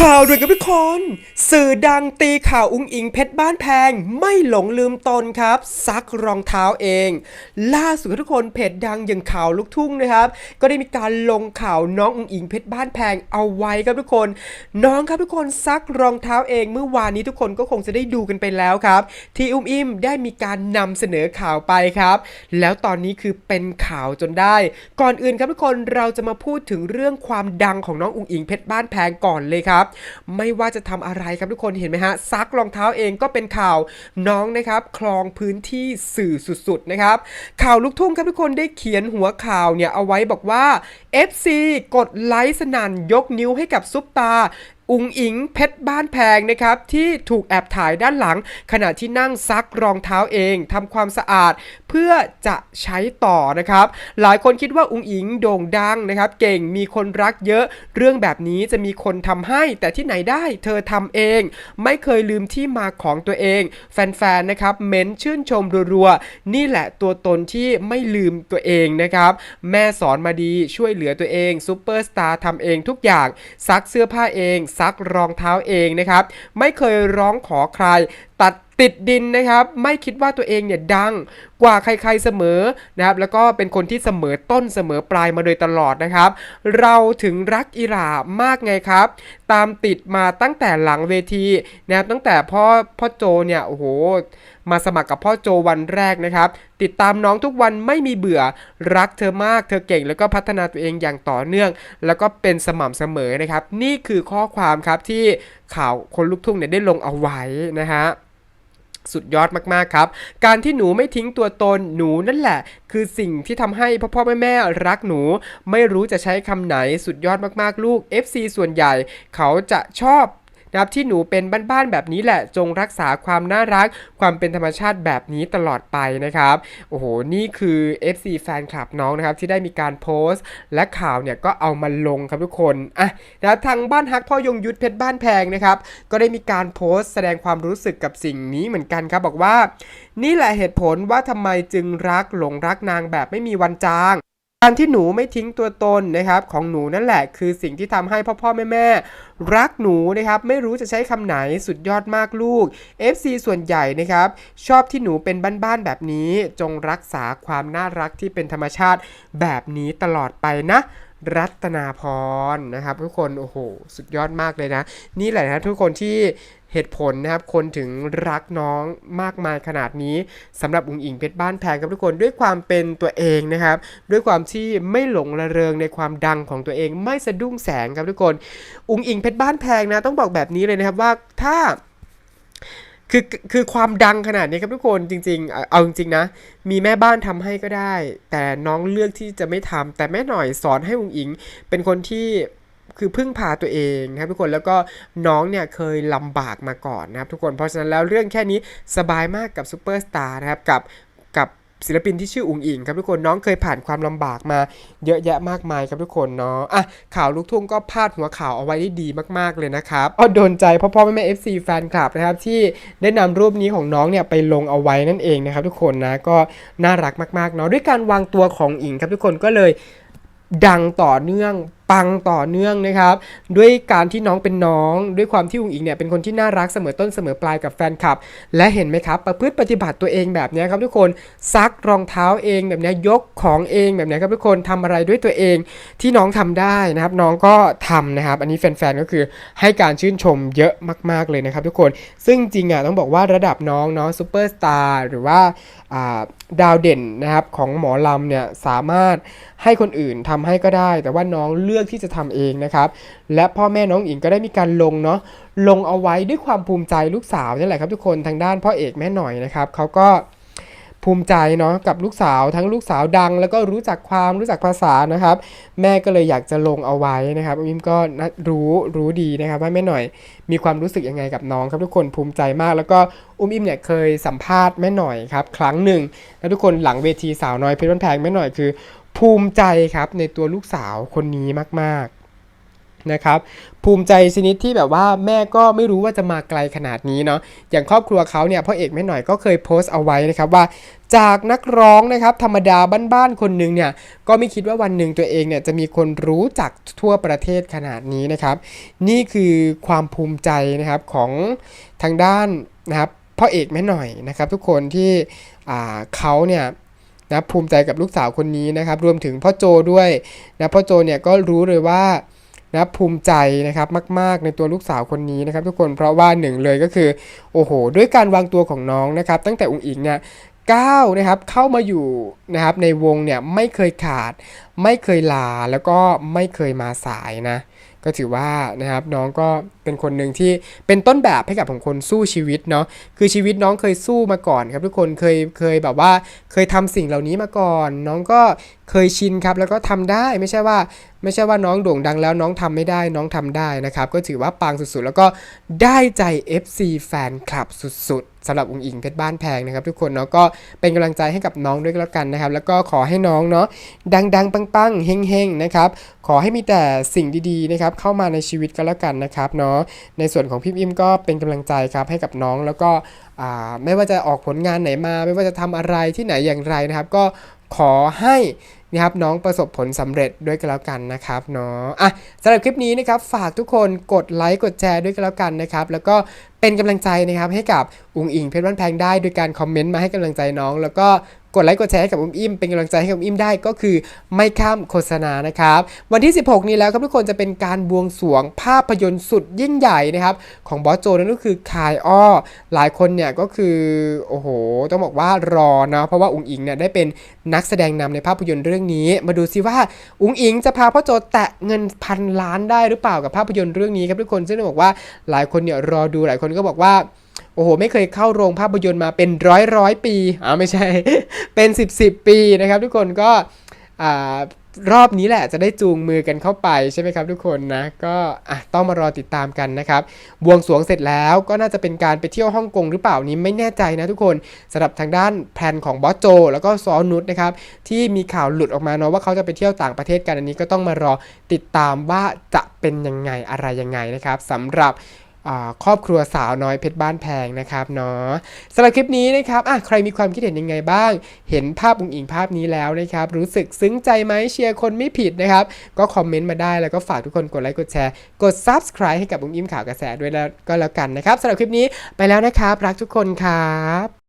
ข่าวด่วนกับทุกคน สื่อดังตีข่าวอุ้งอิงเพชรบ้านแพง ไม่หลงลืมตนครับ ซักรองเท้าเอง ล่าสุดทุกคนเพจดังอย่างข่าวลูกทุ่งนะครับ ก็ได้มีการลงข่าวน้องอุ้งอิงเพชรบ้านแพงเอาไว้ครับทุกคน น้องครับทุกคนซักรองเท้าเองเมื่อวานนี้ทุกคนก็คงจะได้ดูกันไปแล้วครับ ที่อุ้มอิมได้มีการนำเสนอข่าวไปครับ แล้วตอนนี้คือเป็นข่าวจนได้ ก่อนอื่นครับทุกคนเราจะมาพูดถึงเรื่องความดังของน้องอุ้งอิงเพชรบ้านแพงก่อนเลยครับไม่ว่าจะทำอะไรครับทุกคนเห็นไหมฮะซักรองเท้าเองก็เป็นข่าวน้องนะครับคลองพื้นที่สื่อสุดๆนะครับข่าวลูกทุ่งครับทุกคนได้เขียนหัวข่าวเนี่ยเอาไว้บอกว่า FC กดไลค์สนั่นยกนิ้วให้กับซุปตา อุงอิงเพชรบ้านแพงนะครับที่ถูกแอบถ่ายด้านหลัง ขณะที่นั่งซักรองเท้าเองทำความสะอาดเพื่อจะใช้ต่อนะครับ หลายคนคิดว่าอุงอิงโด่งดังนะครับ เก่งมีคนรักเยอะ เรื่องแบบนี้จะมีคนทำให้ แต่ที่ไหนได้เธอทำเอง ไม่เคยลืมที่มาของตัวเอง แฟนๆนะครับเม้นชื่นชมรัวๆนี่แหละตัวตนที่ไม่ลืมตัวเองนะครับ แม่สอนมาดีช่วยเหลือตัวเองซูเปอร์สตาร์ทำเองทุกอย่างซักเสื้อผ้าเองซักรองเท้าเองนะครับ ไม่เคยร้องขอใคร ตัดติดดินนะครับไม่คิดว่าตัวเองเนี่ยดังกว่าใครๆเสมอนะครับแล้วก็เป็นคนที่เสมอต้นเสมอปลายมาโดยตลอดนะครับ เราถึงรักอิหร่ามากไงครับ ตามติดมาตั้งแต่หลังเวทีนะครับตั้งแต่พ่อพ่อโจเนี่ยโอ้โหมาสมัครกับพ่อโจวันแรกนะครับ ติดตามน้องทุกวันไม่มีเบื่อรักเธอมากเธอเก่งแล้วก็พัฒนาตัวเองอย่างต่อเนื่อง แล้วก็เป็นสม่ำเสมอนะครับ นี่คือข้อความครับที่ข่าวคนลูกทุ่งเนี่ยได้ลงเอาไว้นะฮะ สุดยอดมากๆครับ การที่หนูไม่ทิ้งตัวตนหนูนั่นแหละ คือสิ่งที่ทำให้พ่อพ่อแม่แม่ๆรักหนู ไม่รู้จะใช้คำไหนสุดยอดมากๆลูก FC ส่วนใหญ่ เขาจะชอบ นะครับที่หนูเป็นบ้านๆแบบนี้แหละจงรักษาความน่ารัก ความเป็นธรรมชาติแบบนี้ตลอดไปนะครับโอ้โหนี่คือ FC แฟนคลับน้องนะครับที่ได้มีการโพสต์ และข่าวเนี่ยก็เอามาลงครับทุกคนอะนะทางบ้านฮักพ่อยงยุทธเพชรบ้านแพงนะครับก็ได้มีการโพสต์แสดงความรู้สึกกับสิ่งนี้เหมือนกันครับบอกว่า นี่แหละเหตุผลว่าทำไมจึงรักหลงรักนางแบบไม่มีวันจาง การที่หนูไม่ทิ้งตัวตนนะครับของหนูนั่นแหละ คือสิ่งที่ทำให้พ่อพ่อแม่แม่รักหนูนะครับไม่รู้จะใช้คำไหนสุดยอดมากลูก FC ส่วนใหญ่นะครับชอบที่หนูเป็นบ้านๆแบบนี้ จงรักษาความน่ารักที่เป็นธรรมชาติแบบนี้ตลอดไปนะรัตนาพรนะครับทุกคนโอ้โหสุดยอดมากเลยนะ นี่แหละนะทุกคนที่เหตุผลนะครับคนถึงรักน้องมากมายขนาดนี้สำหรับอุ๋งอิงเพชรบ้านแพงครับทุกคนด้วยความเป็นตัวเองนะครับ ด้วยความที่ไม่หลงระเริงในความดังของตัวเองไม่สะดุ้งแสงครับทุกคนอุ๋งอิงเพชรบ้านแพงนะต้องบอกแบบนี้เลยนะครับว่าถ้า คือคือความดังขนาดนี้ครับทุกคนจริง ๆ เอาจริงๆนะ มีแม่บ้านทำให้ก็ได้ แต่น้องเลือกที่จะไม่ทำแต่แม่หน่อยสอนให้อุงอิง เป็นคนที่คือพึ่งพาตัวเองนะครับทุกคนแล้วก็น้องเนี่ยเคยลำบากมาก่อนนะครับทุกคนเพราะฉะนั้นแล้วเรื่องแค่นี้สบายมากกับซูเปอร์สตาร์นะครับกับกับ ศิลปินที่ชื่ออุ๋งอิงครับทุกคนน้องเคยผ่านความลำบากมาเยอะแยะมากมายครับทุกคนเนาะอะข่าวลูกทุ่งก็พาดหัวข่าวเอาไว้ได้ดีมากๆเลยนะครับก็โดนใจพ่อพ่อแม่แม่เอฟซีแฟนคลับนะครับที่ได้นำรูปนี้ของน้องเนี่ยไปลงเอาไว้นั่นเองนะครับทุกคนนะก็น่ารักมากๆเนาะด้วยการวางตัวของอิงครับทุกคนก็เลยดังต่อเนื่องปังต่อเนื่องนะครับ ด้วยการที่น้องเป็นน้อง ด้วยความที่อุ๋งอิงเนี่ยเป็นคนที่น่ารักเสมอต้นเสมอปลายกับแฟนคลับ และเห็นไหมครับ ประพฤติปฏิบัติตัวเองแบบนี้ครับทุกคนซักรองเท้าเองแบบนี้ยกของเองแบบนี้ครับทุกคนทำอะไรด้วยตัวเองที่น้องทำได้นะครับ น้องก็ทำนะครับ อันนี้แฟนๆก็คือให้การชื่นชมเยอะมาก ๆเลยนะครับทุกคนซึ่งจริงอะต้องบอกว่าระดับน้องเนาะซูเปอร์สตาร์หรือว่าอ่าดาวเด่นนะครับของหมอลำเนี่ยสามารถให้คนอื่นทำให้ก็ได้ แต่ว่าน้องเลือกือกที่จะทำเองนะครับ และพ่อแม่น้องอิงก็ได้มีการลงเนาะลงเอาไว้ด้วยความภูมิใจลูกสาวนี่แหละครับ ทุกคนทางด้านพ่อเอกแม่หน่อยนะครับเขาก็ภูมิใจเนาะกับลูกสาวทั้งลูกสาวดัง แล้วก็รู้จักความรู้จักภาษานะครับ แม่ก็เลยอยากจะลงเอาไว้นะครับอิมก็นะรู้รู้ดีนะครับว่าแม่หน่อยมีความรู้สึกยังไงกับน้องครับทุกคนภูมิใจมาก แล้วก็อุ้มอิมเนี่ยเคยสัมภาษณ์แม่หน่อยครับครั้งหนึ่งแล้วทุกคนหลังเวทีสาวน้อยเพชรบ้านแพงแม่หน่อยคือ ภูมิใจครับในตัวลูกสาวคนนี้มากๆนะครับ ภูมิใจชนิดที่แบบว่าแม่ก็ไม่รู้ว่าจะมาไกลขนาดนี้เนาะอย่างครอบครัวเขาเนี่ยพ่อเอกแม่หน่อยก็เคยโพสต์เอาไว้นะครับว่าจากนักร้องนะครับธรรมดาบ้านๆคนหนึ่งเนี่ยก็ไม่คิดว่าวันหนึ่งตัวเองเนี่ยจะมีคนรู้จักทั่วประเทศขนาดนี้นะครับ นี่คือความภูมิใจนะครับของทางด้านนะครับพ่อเอกแม่หน่อยนะครับ ทุกคนที่เขาเนี่ย นะภูมิใจกับลูกสาวคนนี้นะครับ รวมถึงพ่อโจด้วยนะพ่อโจเนี่ยก็รู้เลยว่านะภูมิใจนะครับมาก ๆ ในตัวลูกสาวคนนี้นะครับ ทุกคนเพราะว่าหนึ่งเลยก็คือ โอ้โห ด้วยการวางตัวของน้องนะครับ ตั้งแต่องค์อิงเนี่ยก้าวนะครับเข้ามาอยู่นะครับในวงเนี่ยไม่เคยขาด ไม่เคยลาแล้วก็ไม่เคยมาสายนะ ก็ถือว่านะครับน้องก็เป็นคนหนึ่งที่เป็นต้นแบบให้กับของคนสู้ชีวิตเนาะคือชีวิตน้องเคยสู้มาก่อนครับทุกคนเคยเคยแบบว่าเคยทำสิ่งเหล่านี้มาก่อน น้องก็เคยชินครับแล้วก็ทำได้ไม่ใช่ว่า ไม่ใช่ว่าน้องโด่งดังแล้วน้องทำไม่ได้น้องทำได้นะครับ ก็ถือว่าปังสุดๆ แล้วก็ได้ใจ FC แฟนคลับสุดๆสำหรับอุงอิงเพชรบ้านแพงนะครับทุกคนเนาะก็เป็นกำลังใจให้กับน้องด้วยก็แล้วกันนะครับ แล้วก็ขอให้น้องเนาะดังๆ ปังๆเฮงๆนะครับขอให้มีแต่สิ่งดีๆนะครับเข้ามาในชีวิตก็แล้วกันนะครับเนาะในส่วนของพี่อิมก็เป็นกำลังใจครับให้กับน้องแล้วก็อ่าไม่ว่าจะออกผลงานไหนมา ไม่ว่าจะทำอะไรที่ไหนอย่างไรนะครับ ก็ขอให้ นะครับน้องประสบผลสำเร็จด้วยกันแล้วกันนะครับเนาะอะสำหรับคลิปนี้นะครับฝากทุกคนกดไลค์กดแชร์ด้วยกันแล้วกันนะครับแล้วก็เป็นกำลังใจนะครับให้กับอุงอิงเพชรบ้านแพงได้โดยการคอมเมนต์มาให้กำลังใจน้อง แล้วก็กดไลค์กดแชร์ให้กับอุ้มอิ่มเป็นกำลังใจให้กับอุ้มอิ่มได้ก็คือไม่ข้ามโฆษณานะครับ วันที่ 16 นี้แล้วครับทุกคนจะเป็นการบวงสรวงภาพยนตร์สุดยิ่งใหญ่นะครับของบอสโจนั่นก็คือคายอ้อ หลายคนเนี่ยก็คือโอ้โห ต้องบอกว่ารอนะเพราะว่าอุงอิงเนี่ยได้เป็นนักแสดงนำในภาพยนตร์เรื่องนี้ มาดูซิว่า อุงอิงจะพาพ่อโจแตะเงินพันล้านได้หรือเปล่ากับภาพยนตร์เรื่องนี้ครับทุกคน ซึ่งต้องบอกว่าหลายคนเนี่ยรอดูหลายคนก็บอกว่าโอ้โห ไม่เคยเข้าโรงภาพยนตร์มาเป็นร้อยร้อยปีอ่าไม่ใช่ เป็น 10บสปีนะครับทุกคนก็อ่า รอบนี้แหละจะได้จูงมือกันเข้าไปใช่ไหมครับทุกคนนะ ก็ต้องมารอติดตามกันนะครับบวงสรวงเสร็จแล้วก็น่าจะเป็นการไปเที่ยวฮ่องกงหรือเปล่านี้ไม่แน่ใจนะทุกคนสำหรับทางด้านแผนของบอสโจ แล้วก็ซอนุชนะครับที่มีข่าวหลุดออกมาเนาะว่าเขาจะไปเที่ยวต่างประเทศกันอันนี้ก็ต้องมารอติดตามว่าจะเป็นยังไงอะไรยังไงนะครับสำหรับ ครอบครัวสาวน้อยเพชรบ้านแพงนะครับเนาะสำหรับคลิปนี้นะครับอะใครมีความคิดเห็นยังไงบ้าง เห็นภาพอุงอิงภาพนี้แล้วนะครับรู้สึกซึ้งใจไหมเชียร์คนไม่ผิดนะครับก็คอมเมนต์มาได้แล้วก็ฝากทุกคนกดไลค์กดแชร์กด subscribe ให้กับอุงอิงข่าวกระแสด้วยแล้วก็แล้วกันนะครับสำหรับคลิปนี้ไปแล้วนะครับ รักทุกคนครับ